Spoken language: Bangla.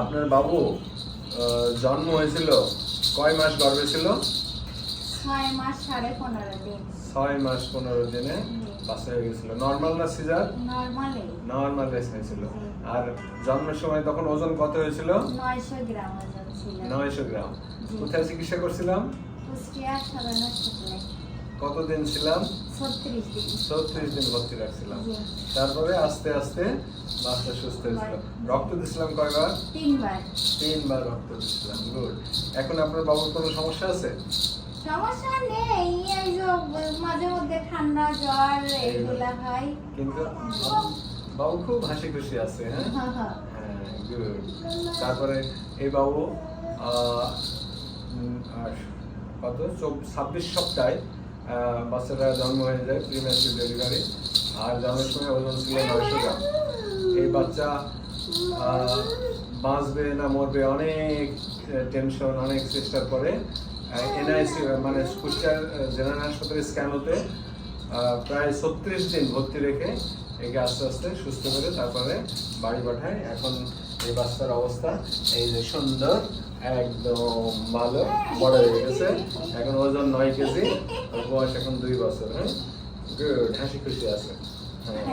আপনার বাবু জন্ম হয়েছিল কয় মাস গর্ভে ছিল? ছয় মাস সাড়ে পনেরো দিন। ছয় মাস পনেরো দিনে বাচ্চা হয়ে গেছিল। নর্মাল না সিজার নর্মালি নর্মাল হয়েছিল। আর জন্মের সময় তখন ওজন কত হয়েছিল? নয়শো গ্রাম ওজন ছিল। নয়শো গ্রাম। কোথায় চিকিৎসা করছিলাম? কুষ্টিয়া সদর হাসপাতালে। কতদিন ছিলাম? ছত্রিশ দিন। ভর্তি রাখছিলাম। তারপরে আস্তে আস্তে বাচ্চা সুস্থ হয়েছিল। রক্ত দিছিলাম কয়বার? তিনবার। তিনবার রক্ত দিছিলাম গুড। এখন আপনার বাবুর কোনো সমস্যা আছে? সমস্যা নেই এই যে মাঝে মধ্যে ঠান্ডা জ্বর এইগুলা হয়। কিন্তু বাবু খুব হাসি খুশি আছে হ্যাঁ? হ্যাঁ গুড। তারপরে এই বাবু কত? ছাব্বিশ সপ্তাহে বাচ্চাটা জন্ম হয়ে যায় প্রিমেন্সিভ ডেলিভারি। আর জন্মের সময় ওজন ছিল নয়শো গ্রাম। এই বাচ্চা বাঁচবে না মরবে অনেক টেনশন অনেক চেষ্টার পরে এনআইসি মানে কুষ্টিয়ার জেনারেল হাসপাতালে স্ক্যান হতে প্রায় ছত্রিশ দিন ভর্তি রেখে একে আস্তে আস্তে সুস্থ করে তারপরে বাড়ি পাঠায়। এখন এই বাচ্চার অবস্থা, এই যে সুন্দর, একদম ভালো, বড় হয়ে গেছে। এখন ওজন নয় কেজি, আর বয়স এখন দুই বছর হ্যাঁ? গুড হাসি খুশি আছে। হ্যাঁ।